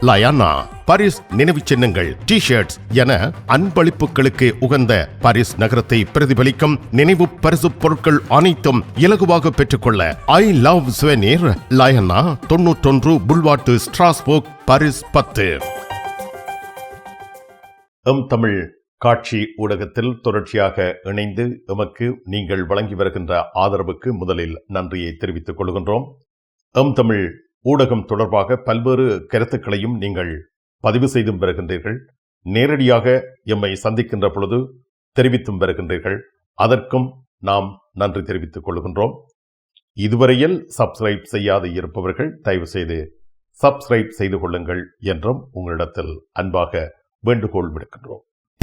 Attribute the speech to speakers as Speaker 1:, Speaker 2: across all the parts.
Speaker 1: Layana Paris நினைவு சின்னங்கள் T shirts என அன்பளிப்புகளுக்கு உகந்த பாரிஸ் நகரத்தை பிரதிபலிக்கும் நினைவு பரிசு பொருட்கள் அனைத்தும் இலகுவாக பெற்றுக்கொள்ள ஐ லவ் சுவெனீர் லயனா தொன்னூற்றொன்று புல்வாட்டு ஸ்ட்ராஸ்போக் பாரிஸ் பத்து. எம் தமிழ் காட்சி ஊடகத்தில் தொடர்ச்சியாக இணைந்து எமக்கு நீங்கள் வழங்கி வருகின்ற ஆதரவுக்கு முதலில் நன்றியை தெரிவித்துக் கொள்கின்றோம். எம் தமிழ் ஊடகம் தொடர்பாக பல்வேறு கருத்துக்களையும் நீங்கள் பதிவு செய்தும் வருகின்றீர்கள். நேரடியாக எம்மை சந்திக்கின்ற பொழுது தெரிவித்தும் வருகின்றீர்கள். அதற்கும் நாம் நன்றி தெரிவித்துக் கொள்கின்றோம். இதுவரையில் சப்ஸ்கிரைப் செய்யாது இருப்பவர்கள் தயவு செய்து சப்ஸ்கிரைப் செய்து கொள்ளுங்கள் என்றும் உங்களிடத்தில் அன்பாக வேண்டுகோள் விடுக்கின்றோம்.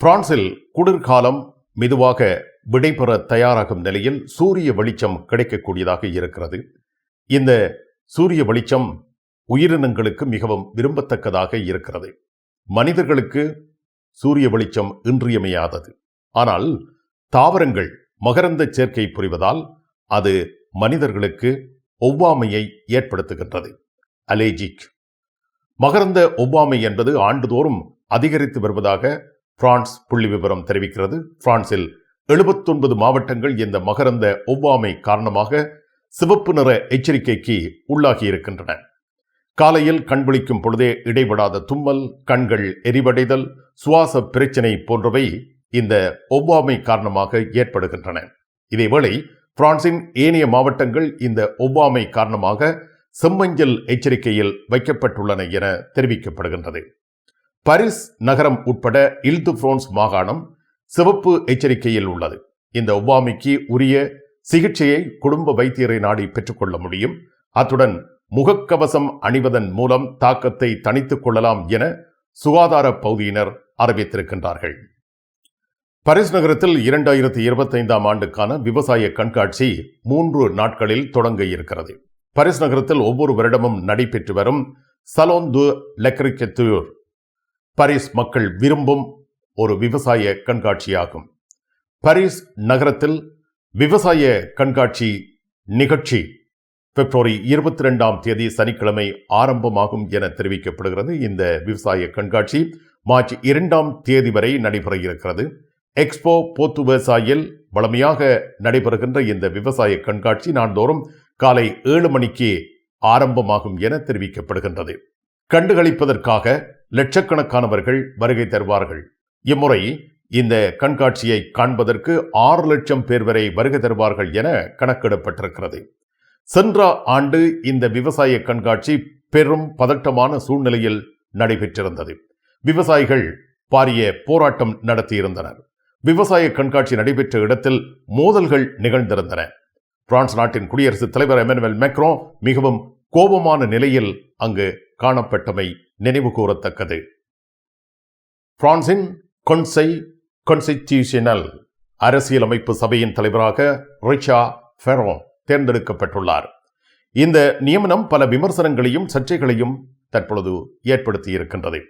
Speaker 1: பிரான்சில் குளிர்காலம் மெதுவாக விடைபெற தயாராகும் நிலையில் சூரிய வெளிச்சம் கிடைக்கக்கூடியதாக இருக்கிறது. இந்த சூரிய வெளிச்சம் உயிரினங்களுக்கு மிகவும் விரும்பத்தக்கதாக இருக்கிறது. மனிதர்களுக்கு சூரிய வெளிச்சம் இன்றியமையாதது. ஆனால் தாவரங்கள் மகரந்த சேர்க்கை புரிவதால் அது மனிதர்களுக்கு ஒவ்வாமையை ஏற்படுத்துகின்றது. அலேஜிக் மகரந்த ஒவ்வாமை என்பது ஆண்டுதோறும் அதிகரித்து வருவதாக பிரான்ஸ் புள்ளி விவரம் தெரிவிக்கிறது. பிரான்சில் எழுபத்தொன்பது மாவட்டங்கள் இந்த மகரந்த ஒவ்வாமை காரணமாக சிவப்பு நிற எச்சரிக்கைக்கு உள்ளாகி இருக்கின்றன காலையில் கண்விழிக்கும் பொழுதே இடைவிடாத தும்மல் கண்கள் எரிவடைதல் சுவாச பிரச்சினை போன்றவை இந்த ஒவ்வாமை காரணமாக ஏற்படுகின்றன. இதேவேளை பிரான்சின் ஏனைய மாவட்டங்கள் இந்த ஒவ்வாமை காரணமாக செம்மஞ்சள் எச்சரிக்கையில் வைக்கப்பட்டுள்ளன என தெரிவிக்கப்படுகின்றது. பாரிஸ் நகரம் உட்பட இல்து பிரான்ஸ் மாகாணம் சிவப்பு எச்சரிக்கையில் உள்ளது. இந்த ஒவ்வாமைக்கு உரிய சிகிச்சையை குடும்ப வைத்தியரை நாடி பெற்றுக்கொள்ள முடியும். அத்துடன் முகக்கவசம் அணிவதன் மூலம் தாக்கத்தை தணித்துக் கொள்ளலாம் என சுகாதார பகுதியினர் அறிவித்திருக்கின்றார்கள். பரிஸ் நகரத்தில் இரண்டாயிரத்தி இருபத்தைந்தாம் ஆண்டுக்கான விவசாய கண்காட்சி மூன்று நாட்களில் தொடங்க இருக்கிறது. பரிஸ் நகரத்தில் ஒவ்வொரு வருடமும் நடைபெற்று வரும் சலோன் து லெக்ரிக்கத்தூர் பாரிஸ் மக்கள் விரும்பும் ஒரு விவசாய கண்காட்சியாகும். பாரிஸ் நகரத்தில் விவசாய கண்காட்சி நிகழ்ச்சி பிப்ரவரி இருபத்தி ரெண்டாம் தேதி சனிக்கிழமை ஆரம்பமாகும் என தெரிவிக்கப்படுகிறது. இந்த விவசாய கண்காட்சி மார்ச் இரண்டாம் தேதி வரை நடைபெற இருக்கிறது. எக்ஸ்போ போத்து விவசாயில் வளமையாக நடைபெறுகின்ற இந்த விவசாய கண்காட்சி நாள்தோறும் காலை ஏழு மணிக்கு ஆரம்பமாகும் என தெரிவிக்கப்படுகின்றது. கண்டுகளிப்பதற்காக லட்சக்கணக்கானவர்கள் வருகை தருவார்கள். இம்முறை இந்த கண்காட்சியை காண்பதற்கு ஆறு லட்சம் பேர் வரை வருகை தருவார்கள் என கணக்கிடப்பட்டிருக்கிறது. சென்ற ஆண்டு இந்த விவசாய கண்காட்சி பெரும் பதட்டமான சூழ்நிலையில் நடைபெற்றிருந்தது. விவசாயிகள் பாரிய போராட்டம் நடத்தியிருந்தனர். விவசாய கண்காட்சி நடைபெற்ற இடத்தில் மோதல்கள் நிகழ்ந்திருந்தன. பிரான்ஸ் நாட்டின் குடியரசுத் தலைவர் எமனுவல் மேக்ரோ மிகவும் கோபமான நிலையில் அங்கு காணப்பட்டமை நினைவு கூறத்தக்கது பிரான்சின் கொன்சை கொன்ஸ்டிடியூஷனல் அரசியலமைப்பு சபையின் தலைவராக ரிச்சா ஃபெரோ தேர்ந்தெடுக்கப்பட்டுள்ளார். இந்த நியமனம் பல விமர்சனங்களையும் சர்ச்சைகளையும் தற்பொழுது ஏற்படுத்தி இருக்கின்றது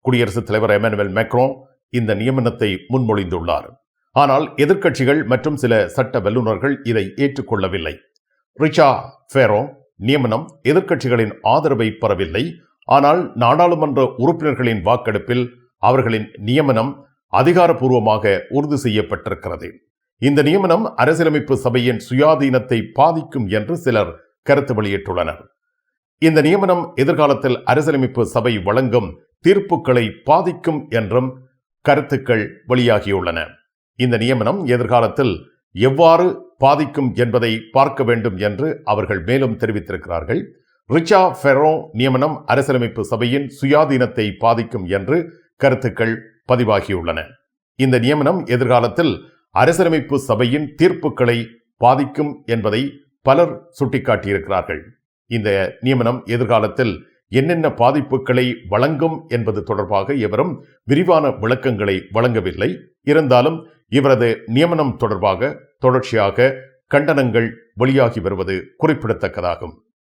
Speaker 1: குடியரசுத் தலைவர் எமனுவல் மேக்ரோ இந்த நியமனத்தை முன்மொழிந்துள்ளார். ஆனால் எதிர்க்கட்சிகள் மற்றும் சில சட்ட வல்லுநர்கள் இதை ஏற்றுக்கொள்ளவில்லை. ரிச்சா ஃபேரோ நியமனம் எதிர்க்கட்சிகளின் ஆதரவை பெறவில்லை. ஆனால் நாடாளுமன்ற உறுப்பினர்களின் வாக்கெடுப்பில் அவர்களின் நியமனம் அதிகாரப்பூர்வமாக உறுதி செய்யப்பட்டிருக்கிறது. இந்த நியமனம் அரசியலமைப்பு சபையின் சுயாதீனத்தை பாதிக்கும் என்று சிலர் கருத்து வெளியிட்டுள்ளனர். இந்த நியமனம் எதிர்காலத்தில் அரசியலமைப்பு சபை வழங்கும் தீர்ப்புகளை பாதிக்கும் என்றும் கருத்துக்கள் வெளியாகியுள்ளன. இந்த நியமனம் எதிர்காலத்தில் எவ்வாறு பாதிக்கும் என்பதை பார்க்க வேண்டும் என்று அவர்கள் மேலும் தெரிவித்திருக்கிறார்கள். ரிச்சா ஃபெரோ நியமனம் அரசியலமைப்பு சபையின் சுயாதீனத்தை பாதிக்கும் என்று கருத்துக்கள் பதிவாகியுள்ளன. இந்த நியமனம் எதிர்காலத்தில் அரசியலமைப்பு சபையின் தீர்ப்புகளை பாதிக்கும் என்பதை பலர் சுட்டிக்காட்டியிருக்கிறார்கள். இந்த நியமனம் எதிர்காலத்தில் என்னென்ன பாதிப்புகளை வழங்கும் என்பது தொடர்பாக எவரும் விரிவான விளக்கங்களை வழங்கவில்லை. இருந்தாலும் இவரது நியமனம் தொடர்பாக தொடர்ச்சியாக கண்டனங்கள் வெளியாகி வருவது குறிப்பிடத்தக்கதாகும்.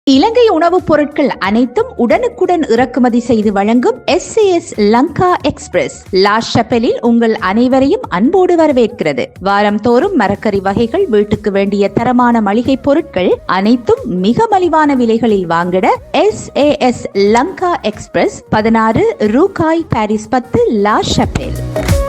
Speaker 2: இலங்கை உணவுப் பொருட்கள் அனைத்தும் உடனுக்குடன் இறக்குமதி செய்து வழங்கும் எஸ் லங்கா எக்ஸ்பிரஸ் லாஸ் ஷப்பலில் உங்கள் அனைவரையும் அன்போடு வரவேற்கிறது. வாரம் தோறும் மரக்கறி வகைகள் வீட்டுக்கு வேண்டிய தரமான மளிகை பொருட்கள் அனைத்தும் மிக மலிவான விலைகளில் வாங்கிட எஸ் லங்கா எக்ஸ்பிரஸ் பதினாறு ரூகாய் பாரிஸ் பத்து லாஸ் ஷப்பேல்.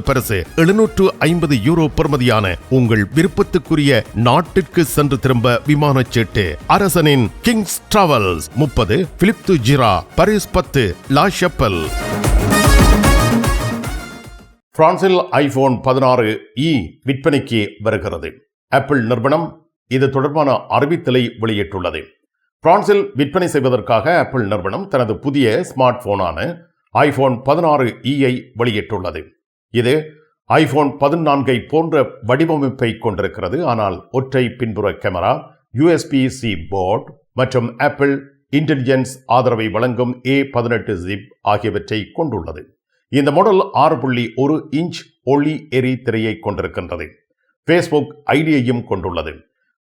Speaker 1: பரிசு எழுநூற்று ஐம்பது யூரோ பெறுமதியான உங்கள் விருப்பத்துக்குரிய நாட்டிற்கு சென்று திரும்ப விமான சீட்டு. அரசனின் கிங்ஸ் டிராவல்ஸ் முப்பது பிலிப்து ஜிரா பரிஸ் பத்து லா ஷப்பல் பிரான்சில் ஐபோன் பதினாறு இ விற்பனைக்கு வருகிறது. ஆப்பிள் நிறுவனம் இது தொடர்பான அறிவித்தலை வெளியிட்டுள்ளது. பிரான்சில் விற்பனை செய்வதற்காக ஆப்பிள் நிறுவனம் தனது புதிய ஸ்மார்ட் போனான ஐபோன் பதினாறு e இஐ வெளியிட்டுள்ளது. இது ஐபோன் பதினான்கை போன்ற வடிவமைப்பை கொண்டிருக்கிறது. ஆனால் ஒற்றை பின்புற கேமரா யூஎஸ்பி சி போர்ட் மற்றும் ஆப்பிள் இன்டெலிஜென்ஸ் ஆதரவை வழங்கும் ஏ பதினெட்டு ஜிப் ஆகியவற்றை கொண்டுள்ளது. இந்த மாடல் ஆறு புள்ளி ஒரு இன்ச் ஒளி எரி திரையை கொண்டிருக்கின்றது. ஃபேஸ்புக் ஐடியையும் கொண்டுள்ளது.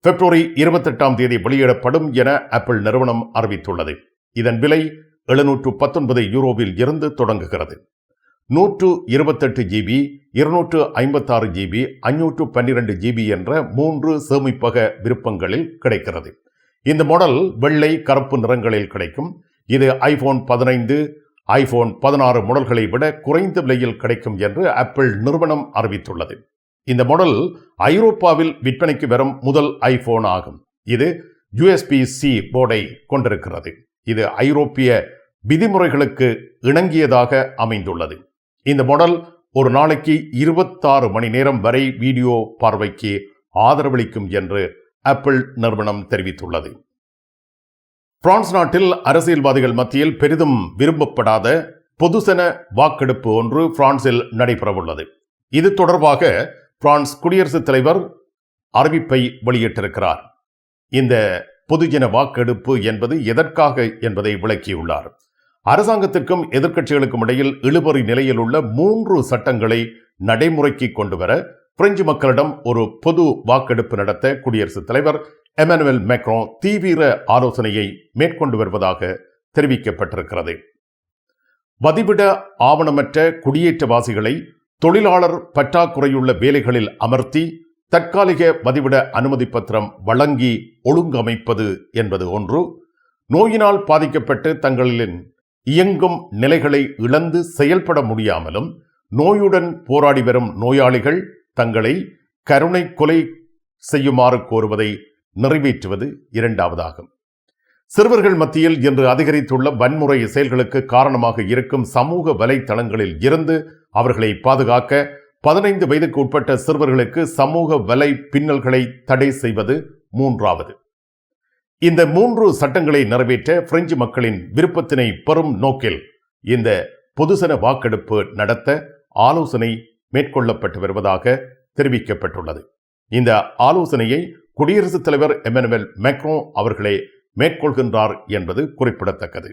Speaker 1: பிப்ரவரி இருபத்தெட்டாம் தேதி வெளியிடப்படும் என ஆப்பிள் நிறுவனம் அறிவித்துள்ளது. இதன் விலை எழுநூற்று பத்தொன்பது யூரோவில் இருந்து தொடங்குகிறது. நூற்று இருபத்தெட்டு ஜிபி இருநூற்று ஐம்பத்தாறு ஜிபி அஞ்சூற்று பன்னிரெண்டு ஜிபி என்ற மூன்று சேமிப்பக விருப்பங்களில் கிடைக்கிறது. இந்த மாடல் வெள்ளை கருப்பு நிறங்களில் கிடைக்கும். இது ஐபோன் பதினைந்து ஐபோன் பதினாறு மாடல்களை விட குறைந்த விலையில் கிடைக்கும் என்று ஆப்பிள் நிறுவனம் அறிவித்துள்ளது. இந்த மாடல் ஐரோப்பாவில் விற்பனைக்கு வரும் முதல் ஐபோன் ஆகும். இது யூஎஸ்பி சி போர்டை கொண்டிருக்கிறது. இது ஐரோப்பிய விதிமுறைகளுக்கு இணங்கியதாக அமைந்துள்ளது. இந்த மாடல் ஒரு நாளைக்கு இருபத்தாறு மணி நேரம் வரை வீடியோ பார்வைக்கு ஆதரவளிக்கும் என்று ஆப்பிள் நிறுவனம் தெரிவித்துள்ளது. பிரான்ஸ் நாட்டில் அரசியல்வாதிகள் மத்தியில் பெரிதும் விரும்பப்படாத பொதுசன வாக்கெடுப்பு ஒன்று பிரான்சில் நடைபெறவுள்ளது. இது தொடர்பாக பிரான்ஸ் குடியரசுத் தலைவர் அறிவிப்பை வெளியிட்டிருக்கிறார். இந்த பொதுஜன வாக்கெடுப்பு என்பது எதற்காக என்பதை விளக்கியுள்ளார். அரசாங்கத்திற்கும் எதிர்க்கட்சிகளுக்கும் இடையில் இழுபறி நிலையில் உள்ள மூன்று சட்டங்களை நடைமுறைக்கு கொண்டு வர பிரெஞ்சு மக்களிடம் ஒரு பொது வாக்கெடுப்பு நடத்த குடியரசுத் தலைவர் எமானுவேல் மேக்ரோ தீவிர ஆலோசனையை மேற்கொண்டு வருவதாக தெரிவிக்கப்பட்டிருக்கிறது. வதிவிட ஆவணமற்ற குடியேற்றவாசிகளை தொழிலாளர் பற்றாக்குறையுள்ள வேலைகளில் அமர்த்தி தற்காலிக வதிவிட அனுமதி பத்திரம் வழங்கி ஒழுங்கமைப்பது என்பது ஒன்று. நோயினால் பாதிக்கப்பட்டு தங்களின் இயங்கும் நிலைகளை இழந்து செயல்பட முடியாமலும் நோயுடன் போராடி வரும் நோயாளிகள் தங்களை கருணை கொலை செய்யுமாறு கோருவதை நிறைவேற்றுவது இரண்டாவதாகும். சிறுவர்கள் மத்தியில் இன்று அதிகரித்துள்ள வன்முறை செயல்களுக்கு காரணமாக இருக்கும் சமூக வலைத்தளங்களில் இருந்து அவர்களை பாதுகாக்க பதினைந்து வயதுக்கு உட்பட்ட சிறுவர்களுக்கு சமூக வலை பின்னல்களை தடை செய்வது மூன்றாவது. இந்த மூன்று சட்டங்களை நிறைவேற்ற பிரெஞ்சு மக்களின் விருப்பத்தினை பெறும் நோக்கில் இந்த பொதுசன வாக்கெடுப்பு நடத்த ஆலோசனை மேற்கொள்ளப்பட்டு வருவதாக தெரிவிக்கப்பட்டுள்ளது. இந்த ஆலோசனையை குடியரசுத் தலைவர் எமனுவல் மேக்ரோ அவர்களே மேற்கொள்கின்றார் என்பது குறிப்பிடத்தக்கது.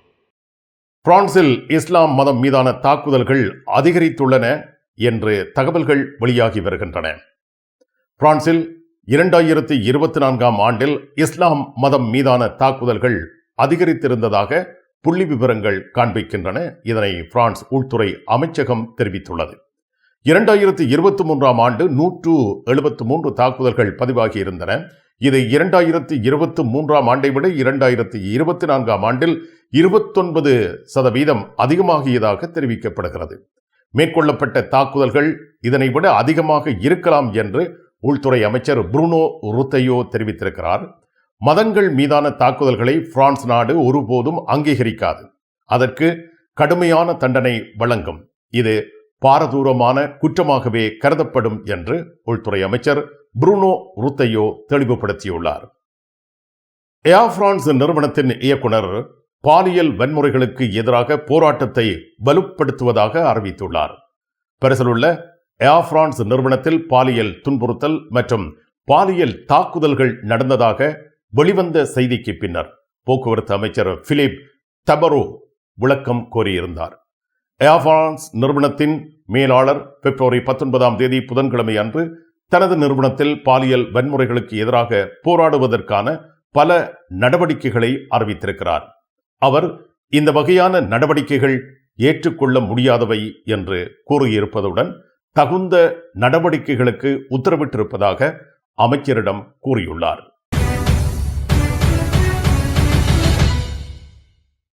Speaker 1: பிரான்சில் இஸ்லாம் மதம் மீதான தாக்குதல்கள் அதிகரித்துள்ளன என்று தகவல்கள் வெளியாகி வருகின்றன. பிரான்சில் இரண்டாயிரத்தி இருபத்தி நான்காம் ஆண்டில் இஸ்லாம் மதம் மீதான தாக்குதல்கள் அதிகரித்திருந்ததாக புள்ளி விவரங்கள் காண்பிக்கின்றன. இதனை பிரான்ஸ் உள்துறை அமைச்சகம் தெரிவித்துள்ளது. இரண்டாயிரத்தி இருபத்தி மூன்றாம் ஆண்டு நூற்று எழுபத்து மூன்று தாக்குதல்கள் பதிவாகி இருந்தன இது இரண்டாயிரத்தி இருபத்தி மூன்றாம் ஆண்டை விட இரண்டாயிரத்தி இருபத்தி நான்காம் ஆண்டில் இருபத்தொன்பது சதவீதம் அதிகமாகியதாக தெரிவிக்கப்படுகிறது. மேற்கொள்ளப்பட்ட தாக்குதல்கள் இதனை விட அதிகமாக இருக்கலாம் என்று உள்துறை அமைச்சர் புருனோ ருத்தையோ தெரிவித்திருக்கிறார். மதங்கள் மீதான தாக்குதல்களை பிரான்ஸ் நாடு ஒருபோதும் அங்கீகரிக்காது. அதற்கு கடுமையான தண்டனை வழங்கும். இது பாரதூரமான குற்றமாகவே கருதப்படும் என்று உள்துறை அமைச்சர் புருனோ ருத்தையோ தெளிவுபடுத்தியுள்ளார். ஏர் பிரான்ஸ் நிறுவனத்தின் இயக்குனர் பாலியல் வன்முறைகளுக்கு எதிராக போராட்டத்தை வலுப்படுத்துவதாக அறிவித்துள்ளார். பரிசிலுள்ள ஏர் பிரான்ஸ் நிறுவனத்தில் பாலியல் துன்புறுத்தல் மற்றும் பாலியல் தாக்குதல்கள் நடந்ததாக வெளிவந்த செய்திக்கு பின்னர் போக்குவரத்து அமைச்சர் பிலிப் தபரோ விளக்கம் கோரியிருந்தார். ஏர் பிரான்ஸ் நிறுவனத்தின் மேலாளர் பிப்ரவரி பத்தொன்பதாம் தேதி புதன்கிழமை அன்று தனது நிறுவனத்தில் பாலியல் வன்முறைகளுக்கு எதிராக போராடுவதற்கான பல நடவடிக்கைகளை அறிவித்திருக்கிறார். அவர் இந்த வகையான நடவடிக்கைகள் ஏற்றுக்கொள்ள முடியாதவை என்று கூறியிருப்பதுடன் தகுந்த நடவடிக்கைகளுக்கு உத்தரவிட்டிருப்பதாக அமைச்சரிடம் கூறியுள்ளார்.